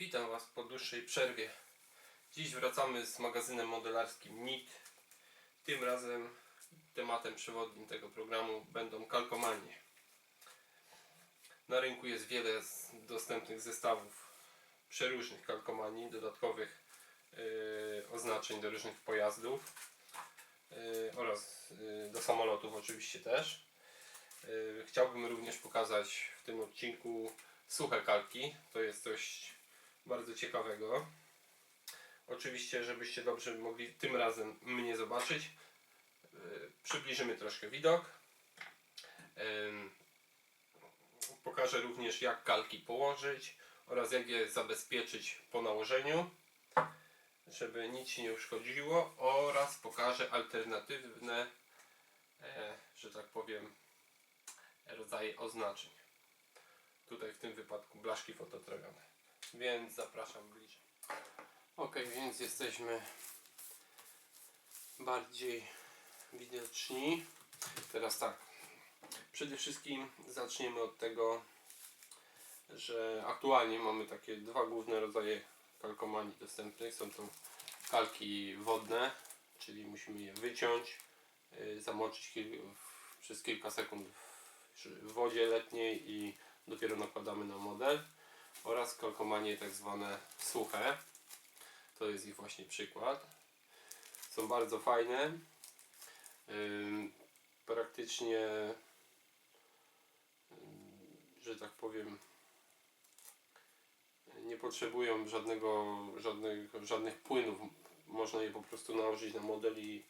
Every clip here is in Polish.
Witam Was po dłuższej przerwie. Dziś wracamy z magazynem modelarskim NIT. Tym razem tematem przewodnim tego programu będą kalkomanie. Na rynku jest wiele dostępnych zestawów przeróżnych kalkomanii, dodatkowych yy, oznaczeń do różnych pojazdów yy, oraz yy, do samolotów oczywiście też. Yy, Chciałbym również pokazać w tym odcinku suche kalki. To jest coś bardzo ciekawego. Oczywiście, żebyście dobrze mogli tym razem mnie zobaczyć, yy, przybliżymy troszkę widok. Pokażę również jak kalki położyć oraz jak je zabezpieczyć po nałożeniu, żeby nic się nie uszkodziło oraz pokażę alternatywne, e, że tak powiem, rodzaje oznaczeń. Tutaj w tym wypadku blaszki fototrawione. Więc zapraszam bliżej. Ok, więc jesteśmy bardziej widoczni. Teraz tak. Przede wszystkim zaczniemy od tego, że aktualnie mamy takie dwa główne rodzaje kalkomanii dostępnych. Są to kalki wodne, czyli musimy je wyciąć, y, zamoczyć przez kilka sekund w wodzie letniej i dopiero nakładamy na model. Oraz kalkomanie tak zwane suche. To jest ich właśnie przykład. Są bardzo fajne. Praktycznie, że tak powiem, nie potrzebują żadnego, żadnych, żadnych płynów. Można je po prostu nałożyć na model i,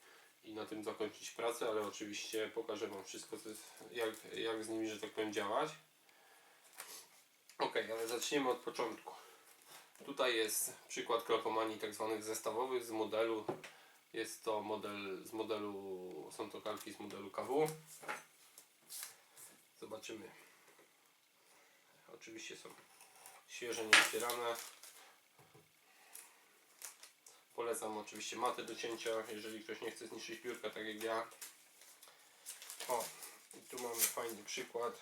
i na tym zakończyć pracę, ale oczywiście pokażę Wam wszystko, jest, jak, jak z nimi, że tak powiem, działać. Ok, ale zaczniemy od początku. Tutaj jest przykład kalkomanii tak zwanych zestawowych z modelu. Jest to model z modelu, są to kalki z modelu KW. Zobaczymy. Oczywiście są świeże, nieotwierane. Polecam oczywiście matę do cięcia, jeżeli ktoś nie chce zniszczyć piórka tak jak ja. O, i tu mamy fajny przykład.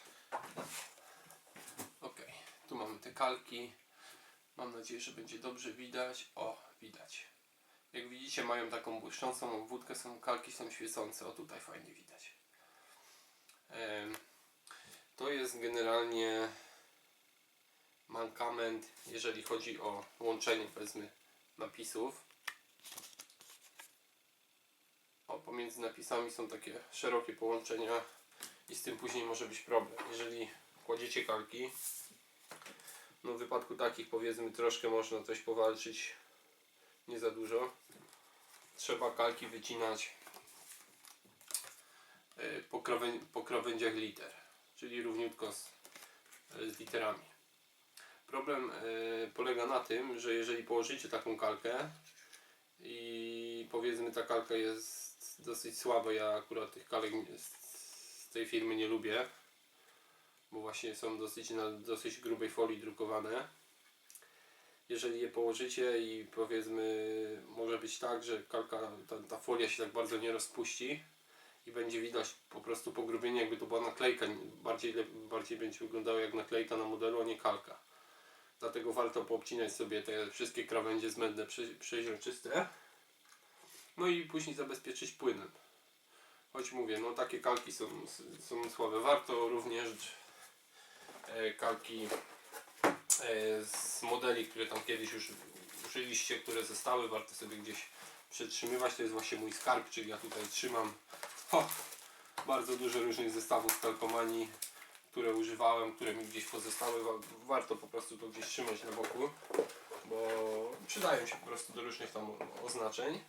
Mamy te kalki. Mam nadzieję, że będzie dobrze widać. O, widać. Jak widzicie mają taką błyszczącą obwódkę, są kalki są świecące. O, tutaj fajnie widać. To jest generalnie mankament, jeżeli chodzi o łączenie powiedzmy napisów. O, pomiędzy napisami są takie szerokie połączenia i z tym później może być problem. Jeżeli kładziecie kalki, no w wypadku takich powiedzmy troszkę można coś powalczyć, nie za dużo. Trzeba kalki wycinać y, po, krawę, po krawędziach liter, czyli równiutko z, z literami. Problem y, polega na tym, że jeżeli położycie taką kalkę i powiedzmy ta kalka jest dosyć słaba, ja akurat tych kalek z tej firmy nie lubię, bo właśnie są dosyć na dosyć grubej folii drukowane. Jeżeli je położycie i powiedzmy może być tak, że kalka, ta, ta folia się tak bardzo nie rozpuści i będzie widać po prostu pogrubienie jakby to była naklejka, bardziej, bardziej będzie wyglądało jak naklejka na modelu, a nie kalka. Dlatego warto poobcinać sobie te wszystkie krawędzie zbędne przeźroczyste. No i później zabezpieczyć płynem. Choć mówię, no takie kalki są, są słabe. Warto również kalki e, z modeli, które tam kiedyś już użyliście, które zostały, warto sobie gdzieś przetrzymywać. To jest właśnie mój skarb, czyli ja tutaj trzymam o, bardzo dużo różnych zestawów kalkomanii, które używałem, które mi gdzieś pozostały. Wa- Warto po prostu to gdzieś trzymać na boku, bo przydają się po prostu do różnych tam oznaczeń.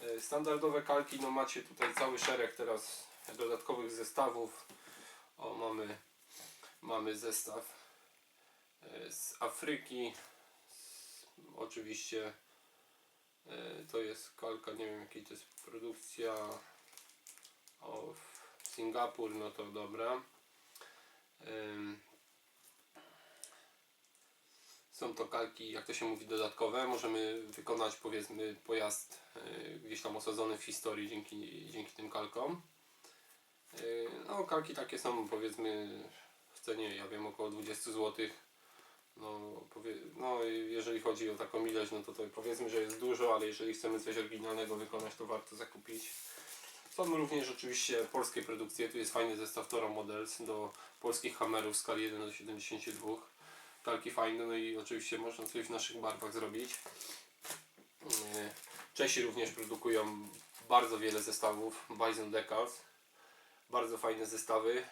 E, Standardowe kalki, no macie tutaj cały szereg teraz dodatkowych zestawów. O, mamy, mamy zestaw e, z Afryki. Oczywiście e, to jest kalka, nie wiem jakiej to jest produkcja. O, Singapur, no to dobra. Są to kalki, jak to się mówi, dodatkowe. Możemy wykonać powiedzmy pojazd y, gdzieś tam osadzony w historii dzięki, dzięki tym kalkom. No, kalki takie są powiedzmy cenie, ja wiem, około 20 zł. no, no jeżeli chodzi o taką ilość, no to, to powiedzmy, że jest dużo, ale jeżeli chcemy coś oryginalnego wykonać, to warto zakupić. Są również oczywiście polskie produkcje, tu jest fajny zestaw Toro Models do polskich hammerów w skali 1 do 72. Kalki fajne, no i oczywiście można coś w naszych barwach zrobić. Yy, Czesi również produkują bardzo wiele zestawów Bison Decals. Bardzo fajne zestawy.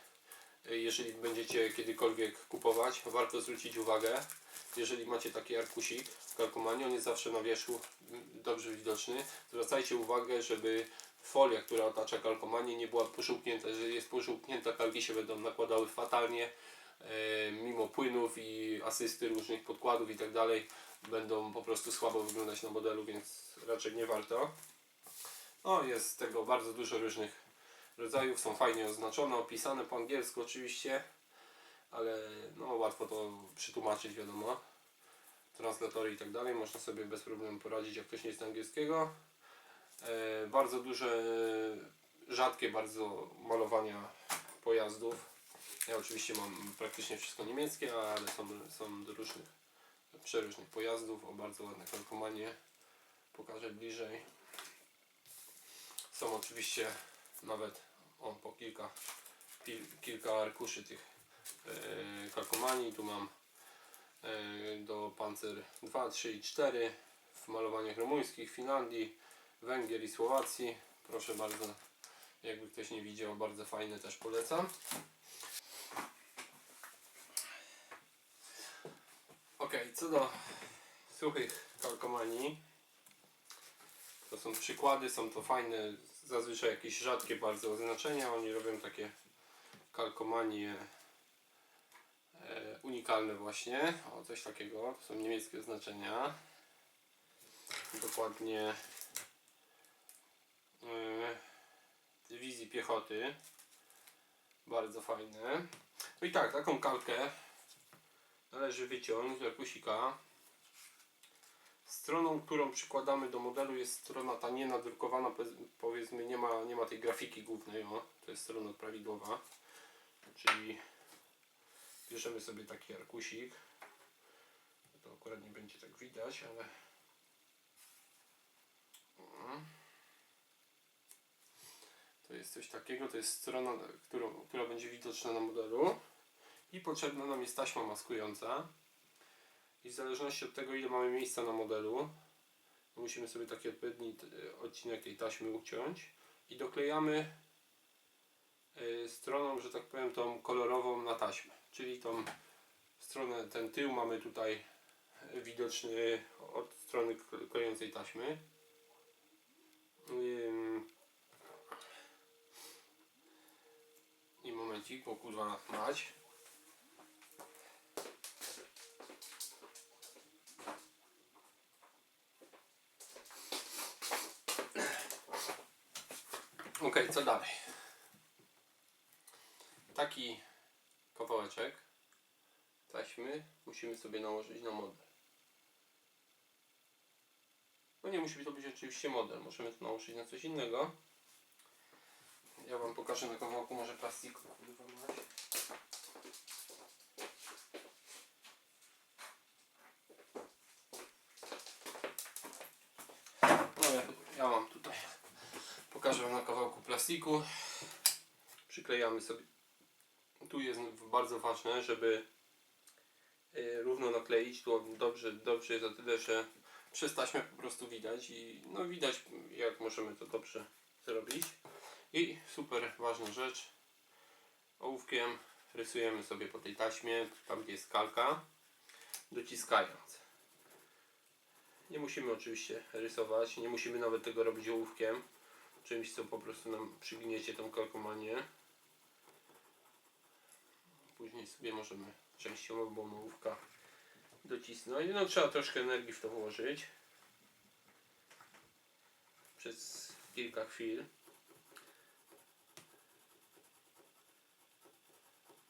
Yy, Jeżeli będziecie kiedykolwiek kupować, warto zwrócić uwagę, jeżeli macie taki arkusik w kalkomanii, on jest zawsze na wierzchu mm, dobrze widoczny. Zwracajcie uwagę, żeby folia, która otacza kalkomanię nie była pożółknięta. Jeżeli jest pożółknięta, kalki się będą nakładały fatalnie, e, mimo płynów i asysty różnych podkładów i tak dalej, będą po prostu słabo wyglądać na modelu, więc raczej nie warto. No, jest tego bardzo dużo różnych rodzajów, są fajnie oznaczone, opisane po angielsku oczywiście, ale no, łatwo to przetłumaczyć, wiadomo. Translatory i tak dalej, można sobie bez problemu poradzić, jak ktoś nie zna angielskiego. E, bardzo duże, rzadkie bardzo malowania pojazdów. Ja oczywiście mam praktycznie wszystko niemieckie, ale są, są do różnych, przeróżnych pojazdów o bardzo ładne kalkomanie. Pokażę bliżej. Są oczywiście nawet o, po kilka, kilka arkuszy tych e, kalkomanii. Tu mam e, do Panzer 2, 3 i 4 w malowaniach rumuńskich, Finlandii, Węgier i Słowacji. Proszę bardzo, jakby ktoś nie widział, bardzo fajne też polecam. Ok, co do suchych kalkomanii, to są przykłady, są to fajne, zazwyczaj jakieś rzadkie bardzo oznaczenia. Oni robią takie kalkomanie e, unikalne właśnie. O, coś takiego, to są niemieckie oznaczenia. Dokładnie e, dywizji piechoty. Bardzo fajne. No i tak, taką kalkę należy wyciąć z arkusika. Stroną, którą przykładamy do modelu jest strona ta nie nadrukowana, powiez- powiedzmy nie ma, nie ma tej grafiki głównej, o, to jest strona prawidłowa. Czyli bierzemy sobie taki arkusik. To akurat nie będzie tak widać, ale to jest coś takiego, to jest strona, którą, która będzie widoczna na modelu i potrzebna nam jest taśma maskująca i w zależności od tego ile mamy miejsca na modelu musimy sobie taki odpowiedni e, odcinek tej taśmy uciąć i doklejamy e, stroną, że tak powiem, tą kolorową na taśmę, czyli tą stronę, ten tył mamy tutaj widoczny od strony kle- klejącej taśmy. I momencik, bo kurwa mać. Ok, co dalej? Taki kawałeczek taśmy musimy sobie nałożyć na model. No nie musi to być oczywiście model, możemy to nałożyć na coś innego. Ja Wam pokażę na kawałku może plastiku. kurwa mać. No ja, ja mam tutaj. Pokażę Wam na kawałku plastiku. Przyklejamy sobie. Tu jest bardzo ważne, żeby y, równo nakleić. Tu dobrze, dobrze jest o tyle, że przez taśmę po prostu widać i no widać jak możemy to dobrze zrobić. I super ważna rzecz. Ołówkiem rysujemy sobie po tej taśmie, tam gdzie jest kalka, dociskając. Nie musimy oczywiście rysować, nie musimy nawet tego robić ołówkiem, czymś co po prostu nam przygniecie tą kalkomanię. Później sobie możemy częściowo ołówka docisnąć. No trzeba troszkę energii w to włożyć. Przez kilka chwil.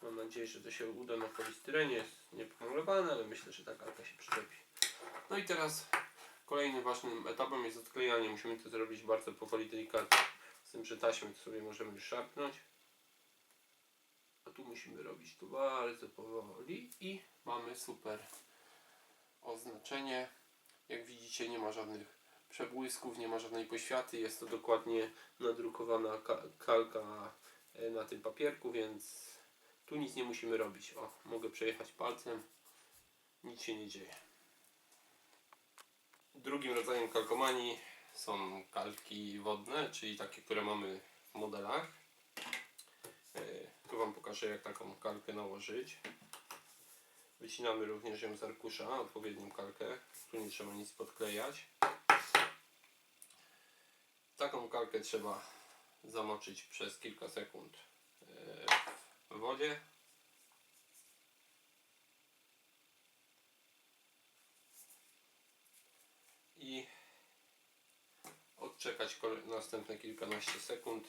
Mam nadzieję, że to się uda na polistyrenie. Jest niepomalowane, ale myślę, że ta kalka się przyczepi. No i teraz kolejnym ważnym etapem jest odklejanie. Musimy to zrobić bardzo powoli, delikatnie. Z tym, że taśmę to sobie możemy szarpnąć. A tu musimy robić to bardzo powoli i mamy super oznaczenie. Jak widzicie nie ma żadnych przebłysków, nie ma żadnej poświaty. Jest to dokładnie nadrukowana ka- kalka e, na tym papierku, więc tu nic nie musimy robić. O, mogę przejechać palcem. Nic się nie dzieje. Drugim rodzajem kalkomanii są kalki wodne, czyli takie, które mamy w modelach. E, Tu Wam pokażę jak taką kalkę nałożyć. Wycinamy również ją z arkusza, odpowiednią kalkę. Tu nie trzeba nic podklejać. Taką kalkę trzeba zamoczyć przez kilka sekund e, w wodzie. I odczekać kole- następne kilkanaście sekund,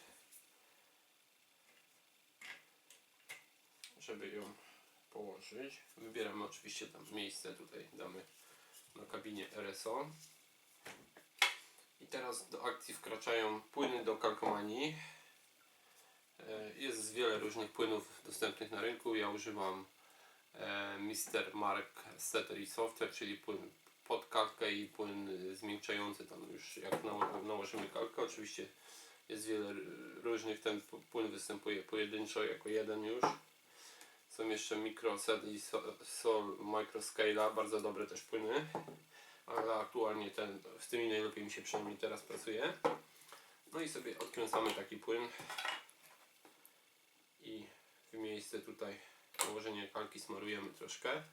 żeby ją położyć. Wybieramy oczywiście tam miejsce, tutaj damy na kabinie RSO. I teraz do akcji wkraczają płyny do kalkomanii. E, Jest wiele różnych płynów dostępnych na rynku. Ja używam e, Mr. Mark Setter i Software, czyli płyn pod kalkę i płyn zmiękczający tam już jak nało- nałożymy kalkę. Oczywiście jest wiele różnych, ten płyn występuje pojedynczo jako jeden już. Są jeszcze Microset i So- Sol Microscala, bardzo dobre też płyny. Ale aktualnie ten, z tymi najlepiej mi się przynajmniej teraz pracuje. No i sobie odkręcamy taki płyn i w miejsce tutaj nałożenia kalki smarujemy troszkę.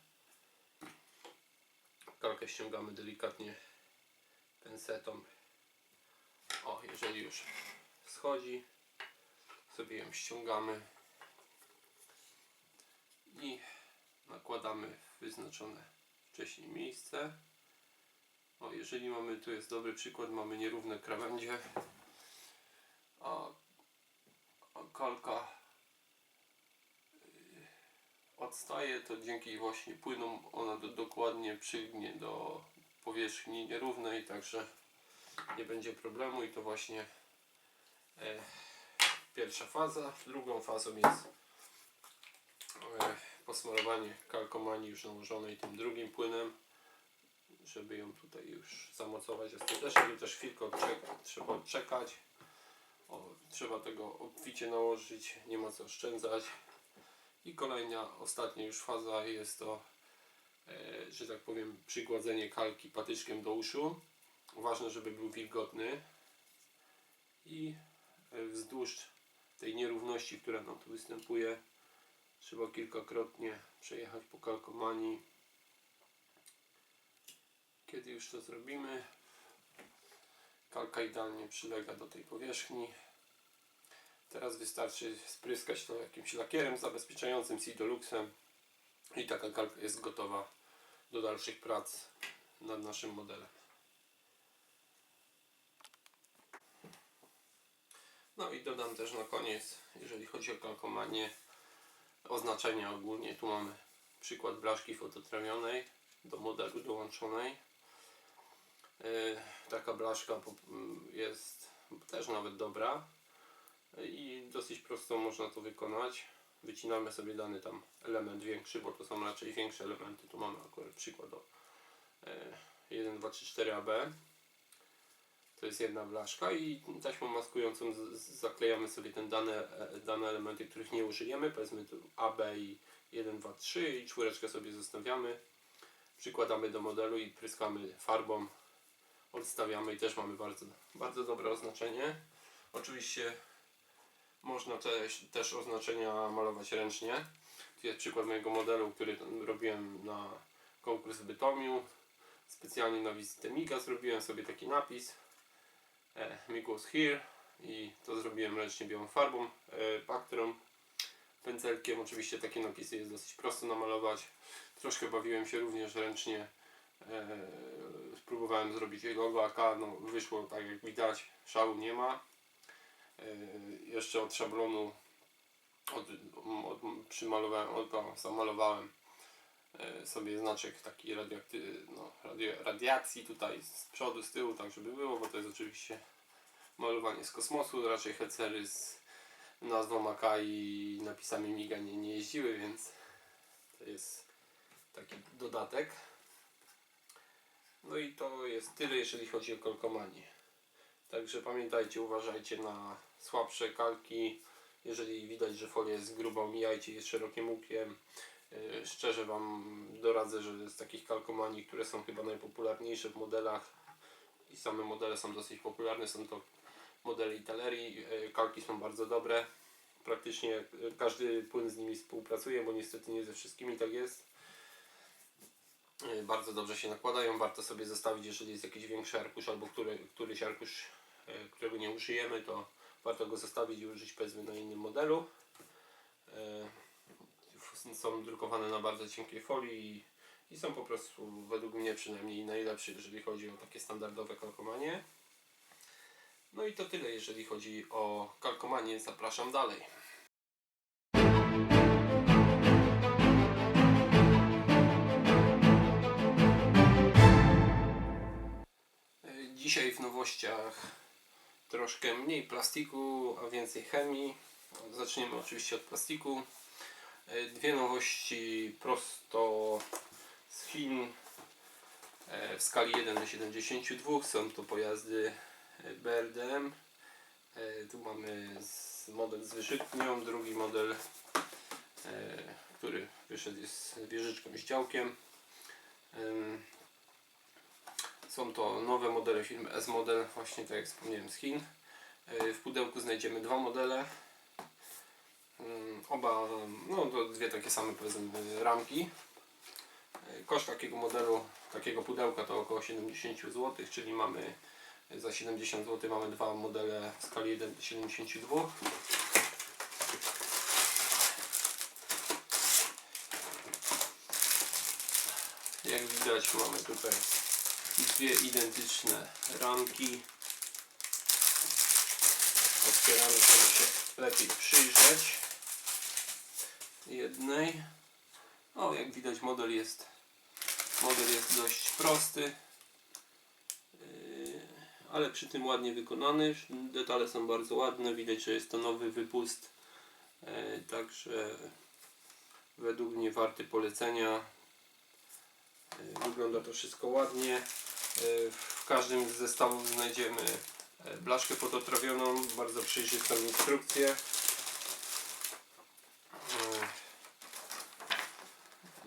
Kalkę ściągamy delikatnie pensetą. O, jeżeli już schodzi, sobie ją ściągamy i nakładamy w wyznaczone wcześniej miejsce. O, jeżeli mamy, tu jest dobry przykład, mamy nierówne krawędzie, a, a kalka odstaje, to dzięki właśnie płynom ona do, dokładnie przygnie do powierzchni nierównej, także nie będzie problemu i to właśnie e, pierwsza faza. Drugą fazą jest e, posmarowanie kalkomanii już nałożonej tym drugim płynem żeby ją tutaj już zamocować ostatecznie, też chwilkę odczeka, trzeba odczekać. O, trzeba tego obficie nałożyć, nie ma co oszczędzać. I kolejna, ostatnia już faza jest to, e, że tak powiem, przygładzenie kalki patyczkiem do uszu. Ważne, żeby był wilgotny. I e, wzdłuż tej nierówności, która nam tu występuje, trzeba kilkakrotnie przejechać po kalkomanii. Kiedy już to zrobimy, kalka idealnie przylega do tej powierzchni. Teraz wystarczy spryskać to jakimś lakierem zabezpieczającym Sidoluxem i taka kalka jest gotowa do dalszych prac nad naszym modelem. No i dodam też na koniec, jeżeli chodzi o kalkomanię, oznaczenia ogólnie. Tu mamy przykład blaszki fototrawionej do modelu dołączonej. Yy, Taka blaszka jest też nawet dobra i dosyć prosto można to wykonać. Wycinamy sobie dany tam element większy, bo to są raczej większe elementy. Tu mamy akurat przykład o e, 1, 2, 3, 4 AB. To jest jedna blaszka i taśmą maskującą zaklejamy sobie ten dane, e, dane elementy, których nie użyjemy. Powiedzmy tu AB i 1, 2, 3 i czwóreczkę sobie zostawiamy. Przykładamy do modelu i pryskamy farbą. Odstawiamy i też mamy bardzo, bardzo dobre oznaczenie. Oczywiście można też, też oznaczenia malować ręcznie. Tu jest przykład mojego modelu, który robiłem na konkurs w Bytomiu. Specjalnie na wizytę Miga zrobiłem sobie taki napis. E, here i to zrobiłem ręcznie białą farbą, e, bakterą, pędzelkiem. Oczywiście takie napisy jest dosyć prosto namalować. Troszkę bawiłem się również ręcznie. E, spróbowałem zrobić jej logo AK, no wyszło tak jak widać, szału nie ma. E, jeszcze od szablonu od, od, przymalowałem, od, zamalowałem e, sobie znaczek taki no, radio, radiacji tutaj z przodu, z tyłu, tak żeby było, bo to jest oczywiście malowanie z kosmosu, raczej hecery z nazwą AK i napisami MIGA nie, nie jeździły, więc to jest taki dodatek. No i to jest tyle, jeżeli chodzi o kalkomanię. Także pamiętajcie, uważajcie na słabsze kalki. Jeżeli widać, że folia jest gruba, omijajcie je szerokim łukiem. Yy, Szczerze Wam doradzę, że z takich kalkomanii, które są chyba najpopularniejsze w modelach i same modele są dosyć popularne, są to modele Italerii. Yy, Kalki są bardzo dobre. Praktycznie yy, każdy płyn z nimi współpracuje, bo niestety nie ze wszystkimi tak jest. Bardzo dobrze się nakładają, warto sobie zostawić, jeżeli jest jakiś większy arkusz albo który, któryś arkusz, którego nie użyjemy, to warto go zostawić i użyć powiedzmy na innym modelu. Yy, Są drukowane na bardzo cienkiej folii i, są po prostu według mnie przynajmniej najlepsze, jeżeli chodzi o takie standardowe kalkomanie. No i to tyle, jeżeli chodzi o kalkomanie. Zapraszam dalej. Y, Dzisiaj w nowościach troszkę mniej plastiku, a więcej chemii. Zaczniemy oczywiście od plastiku. Y, Dwie nowości prosto z Chin e, w skali 1 do 72. Są to pojazdy e, BRDM. E, Tu mamy model z wyrzutnią, drugi model, e, który wyszedł z wieżyczką z działkiem. Są to nowe modele firmy S-Model, właśnie tak jak wspomniałem z Chin. Yy, W pudełku znajdziemy dwa modele. Ym, Oba, no to dwie takie same powiedzmy ramki. Yy, Koszt takiego modelu, takiego pudełka to około 70 zł, czyli mamy za 70 zł mamy dwa modele w skali 1 do 72. Jak widać mamy tutaj dwie identyczne ramki. Otwieramy, żeby się lepiej przyjrzeć jednej. O, jak widać model jest model jest dość prosty, yy, ale przy tym ładnie wykonany. Detale są bardzo ładne, widać, że jest to nowy wypust. Yy, Także według mnie warty polecenia. E, Wygląda to wszystko ładnie. E, W każdym z zestawów znajdziemy e, blaszkę podotrawioną, bardzo przejrzystą instrukcję. E,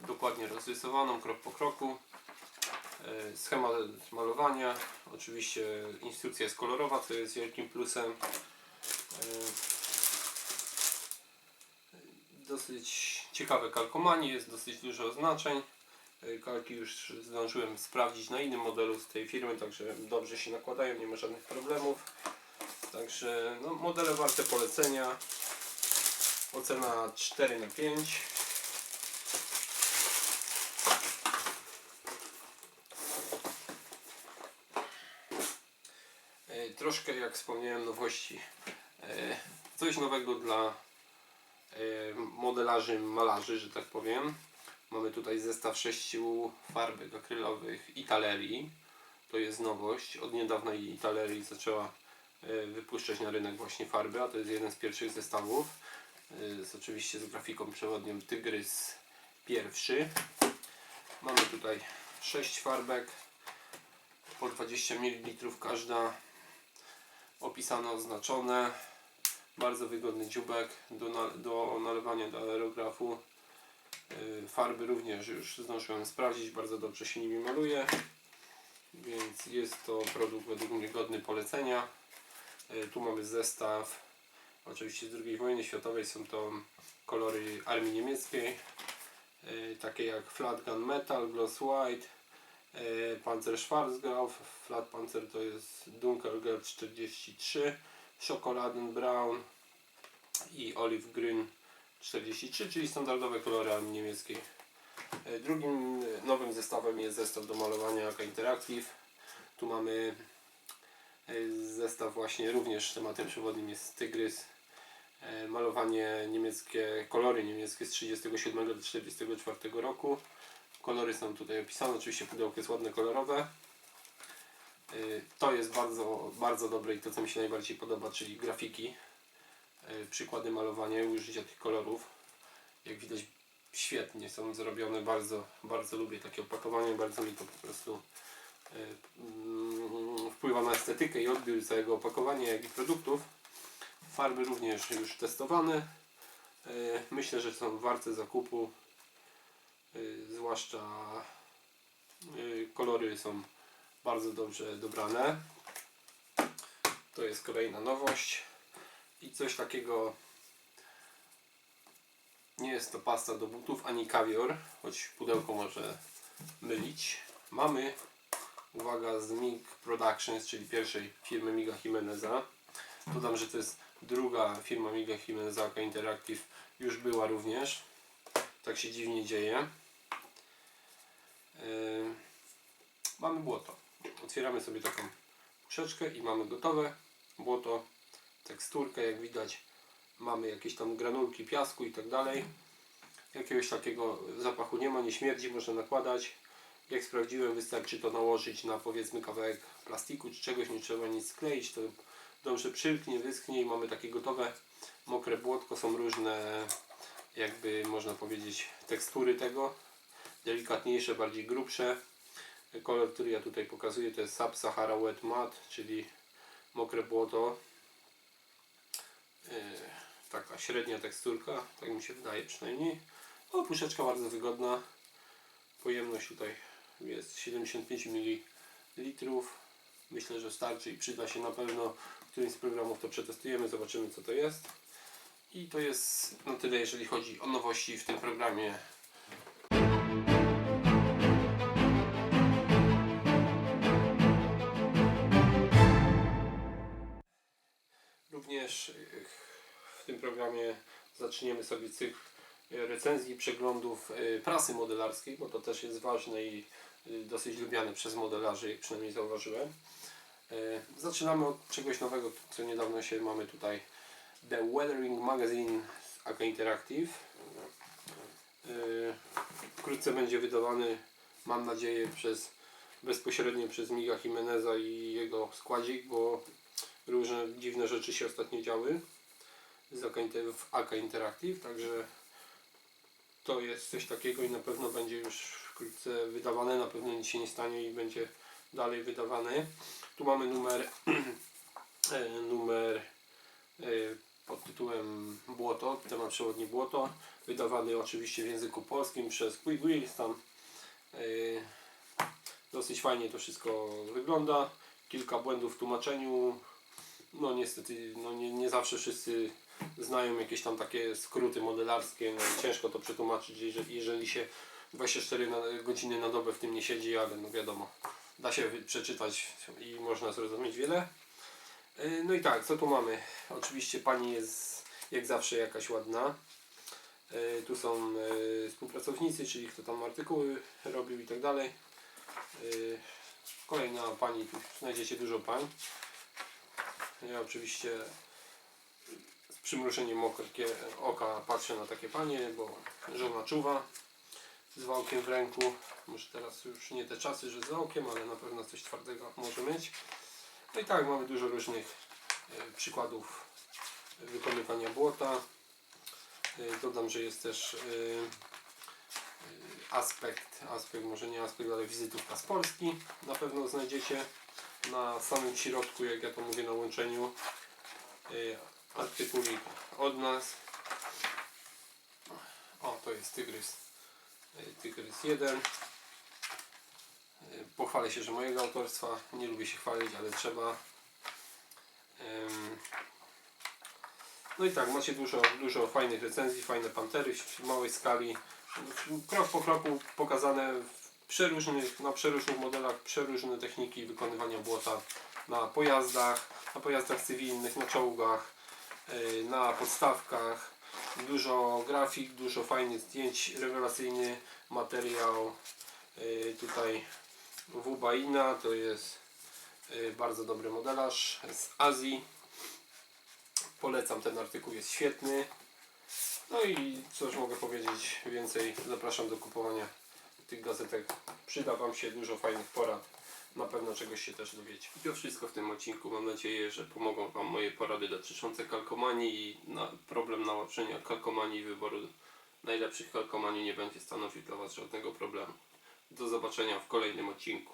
Dokładnie rozrysowaną krok po kroku. Schemat malowania. Oczywiście instrukcja jest kolorowa, co jest wielkim plusem. Dosyć ciekawe kalkomanie, jest dosyć dużo oznaczeń. E, Kalki już zdążyłem sprawdzić na innym modelu z tej firmy, także dobrze się nakładają, nie ma żadnych problemów. Także no, modele warte polecenia. Ocena 4 na 5. E, Troszkę jak wspomniałem nowości. E, Coś nowego dla modelarzy, malarzy, że tak powiem. Mamy tutaj zestaw sześciu farbek akrylowych Italerii. To jest nowość. Od niedawna Italerii zaczęła e, wypuszczać na rynek właśnie farby, a to jest jeden z pierwszych zestawów. E, Z, oczywiście z grafiką przewodnią Tygrys pierwszy. Mamy tutaj sześć farbek po 20 ml każda opisane, oznaczone bardzo wygodny dziubek do, do nalewania do aerografu Farby również już zdążyłem sprawdzić, bardzo dobrze się nimi maluje, więc jest to produkt według mnie godny polecenia. Yy, Tu mamy zestaw, oczywiście z II wojny światowej są to kolory armii niemieckiej, yy, takie jak Flat Gun Metal, Gloss White, Panzer Schwarzgraf, Flat Panzer to jest Dunkelgelb 43, Schokoladen Brown i Olive Green 43, czyli standardowe kolory niemieckiej. E, Drugim e, nowym zestawem jest zestaw do malowania AK Interactive. Tu mamy e, zestaw właśnie również tematem przewodnim jest Tygrys. Malowanie niemieckie, kolory niemieckie z 37 do 44 roku. Kolory są tutaj opisane, oczywiście pudełko jest ładne, kolorowe. To jest bardzo, bardzo dobre i to co mi się najbardziej podoba, czyli grafiki przykłady malowania i użycia tych kolorów. Jak widać świetnie są zrobione, bardzo, bardzo lubię takie opakowanie, bardzo mi to po prostu mm, wpływa na estetykę i odbiór całego opakowania, jak i produktów. Farby również już testowane. E, Myślę, że są warte zakupu. E, Zwłaszcza e, kolory są bardzo dobrze dobrane. To jest kolejna nowość. I coś takiego nie jest to pasta do butów ani kawior, choć pudełko może mylić. Mamy, uwaga, z MIG Productions, czyli pierwszej firmy Miga Jimeneza. Dodam, że to jest druga firma Miga Jimeneza, Interactive już była również. Tak się dziwnie dzieje. Yy, mamy błoto. Otwieramy sobie taką puszeczkę i mamy gotowe błoto, teksturkę jak widać. Mamy jakieś tam granulki piasku i tak dalej. Jakiegoś takiego zapachu nie ma, nie śmierdzi, można nakładać. Jak sprawdziłem, wystarczy to nałożyć na powiedzmy kawałek plastiku czy czegoś, nie trzeba nic skleić, to dobrze przylknie, wyschnie i mamy takie gotowe mokre błotko. Są różne, jakby można powiedzieć, tekstury tego. Delikatniejsze, bardziej grubsze. Kolor, który ja tutaj pokazuję, to jest Sub-Sahara Wet Matte, czyli mokre błoto. Yy, taka średnia teksturka, tak mi się wydaje przynajmniej. No, puszeczka bardzo wygodna. Pojemność tutaj jest 75 ml. Myślę, że starczy i przyda się na pewno. W którymś z programów to przetestujemy, zobaczymy co to jest. I to jest na tyle, jeżeli chodzi o nowości w tym programie. W tym programie zaczniemy sobie cykl y, recenzji, przeglądów y, prasy modelarskiej, bo to też jest ważne i y, dosyć lubiane przez modelarzy, przynajmniej zauważyłem. Zaczynamy od czegoś nowego, co niedawno się mamy tutaj. The Weathering Magazine z AK Interactive. Wkrótce będzie wydawany, mam nadzieję, przez bezpośrednio przez Miga Jimeneza i jego składzik, bo różne dziwne rzeczy się ostatnio działy w AK Interactive, także to jest coś takiego i na pewno będzie już wkrótce wydawane, na pewno nic się nie stanie i będzie dalej wydawany. Tu mamy numer e, numer e, pod tytułem Błoto, temat przewodni Błoto, wydawany oczywiście w języku polskim przez Quick Wheels tam e, dosyć fajnie to wszystko wygląda, kilka błędów w tłumaczeniu, no niestety no nie, nie zawsze wszyscy znają jakieś tam takie skróty modelarskie, no, ciężko to przetłumaczyć, jeżeli, jeżeli się 24 na, godziny na dobę w tym nie siedzi, ale no wiadomo, da się przeczytać i można zrozumieć wiele. Yy, No i tak, co tu mamy? Oczywiście pani jest jak zawsze jakaś ładna. Yy, Tu są yy, współpracownicy, czyli kto tam artykuły robił i tak dalej. Kolejna pani, tu znajdziecie dużo pań. Ja oczywiście z przymrużeniem oka, patrzę na takie panie, bo żona czuwa z wałkiem w ręku. Może teraz już nie te czasy, że z wałkiem, ale na pewno coś twardego może mieć. No i tak, mamy dużo różnych e, przykładów wykonywania błota. E, Dodam, że jest też e, aspekt, aspekt, może nie aspekt, ale wizytówka z Polski. Na pewno znajdziecie na samym środku, jak ja to mówię na łączeniu, y, artykulik od nas. O, to jest Tygrys. y, Tygrys 1. Y, Pochwalę się, że mojego autorstwa. Nie lubię się chwalić, ale trzeba. No i tak, macie dużo, dużo fajnych recenzji, fajne pantery w małej skali. Krok po kroku pokazane przeróżnych, na przeróżnych modelach, przeróżne techniki wykonywania błota na pojazdach, na pojazdach cywilnych, na czołgach, yy, na podstawkach. Dużo grafik, dużo fajnych zdjęć, rewelacyjny materiał. Yy, Tutaj Wubaina to jest yy, bardzo dobry modelarz z Azji. Polecam ten artykuł, jest świetny. No i cóż mogę powiedzieć więcej, zapraszam do kupowania tych gazetek. Przyda Wam się dużo fajnych porad. Na pewno czegoś się też dowiecie. I to wszystko w tym odcinku. Mam nadzieję, że pomogą Wam moje porady dotyczące kalkomanii i na problem nałożenia kalkomanii i wyboru najlepszych kalkomanii nie będzie stanowił dla Was żadnego problemu. Do zobaczenia w kolejnym odcinku.